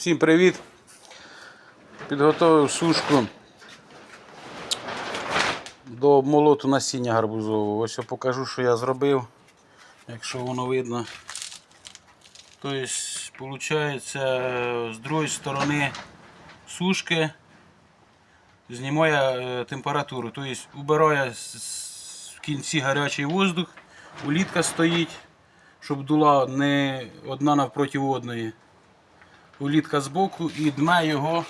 Всім привіт! Підготовив сушку до обмолоту насіння гарбузового. Ось я покажу, що я зробив, якщо воно видно. Тобто, виходить, з другої сторони сушки знімає е, температуру. Тобто, убирає в кінці гарячий воздух, улітка стоїть, щоб дула не одна навпроти одної улітка збоку і дме його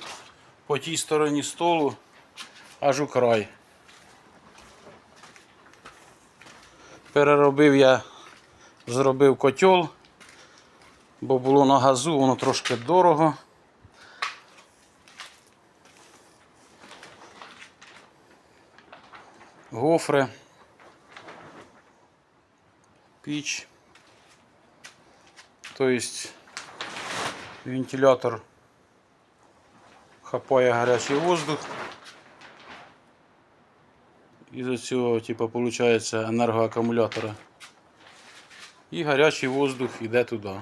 по тій стороні столу аж у край. Переробив я, зробив котел, бо було на газу, воно трошки дорого. Гофри, піч. Тобто вентилятор хапає гарячий воздух. Із цього типу, виходить енергоакумулятора. І гарячий воздух йде туди.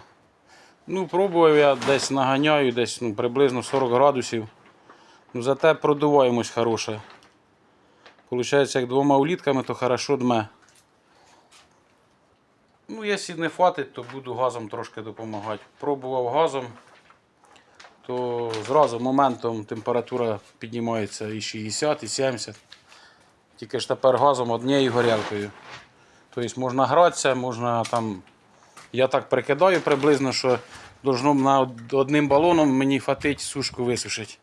Ну, пробував я десь наганяю, десь ну, приблизно 40 градусів. Ну, зате продуваємось хороше. Получається, як двома улітками, то хорошо дме. Ну, якщо не хватить, то буду газом трошки допомагати. Пробував газом, то зразу моментом температура піднімається і 60, і 70. Тільки ж тепер газом однією горілкою. Тобто можна гратися, можна там. Я так прикидаю приблизно, що должно на одним балоном мені хватить сушку висушити.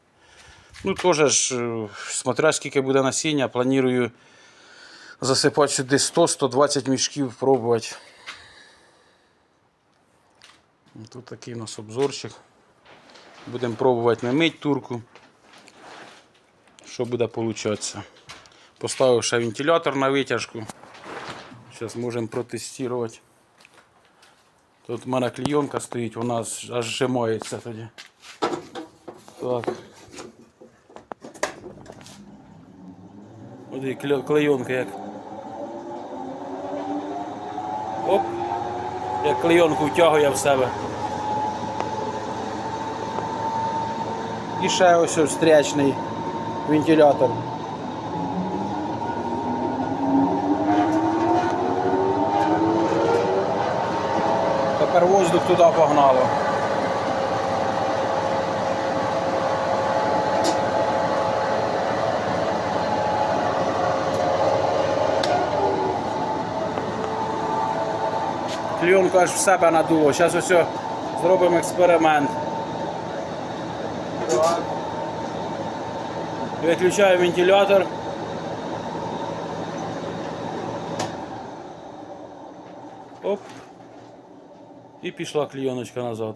Ну, теж ж, е, смотря скільки буде насіння, планую засипати сюди 100-120 мішків, пробувати. Тут такий у нас обзорчик. Будемо пробувати не мить турку. Що буде получатися. Поставив ще вентилятор на витяжку. Зараз можемо протестувати. Тут в мене клейонка стоїть, вона аж зжимається тоді. Так. Ось клейонка як. Оп! Як клейонку втягує в себе. І ще ось стрячний вентилятор. Тепер воздух туди погнало. Кльонку аж в себе надуло. Зараз ось зробимо експеримент. Виключаю вентилятор. Оп. І пішла клійоночка назад.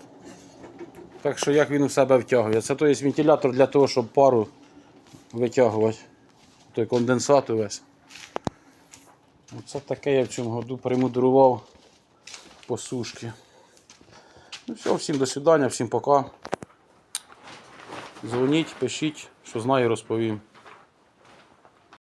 Так що як він у себе втягує. Це то є вентилятор для того, щоб пару витягувати. Той конденсат увесь. Оце таке я в цьому году примудрував по сушки. Ну все, всім до свидання, всім пока. Дзвоніть, пишіть, що знаю, розповім.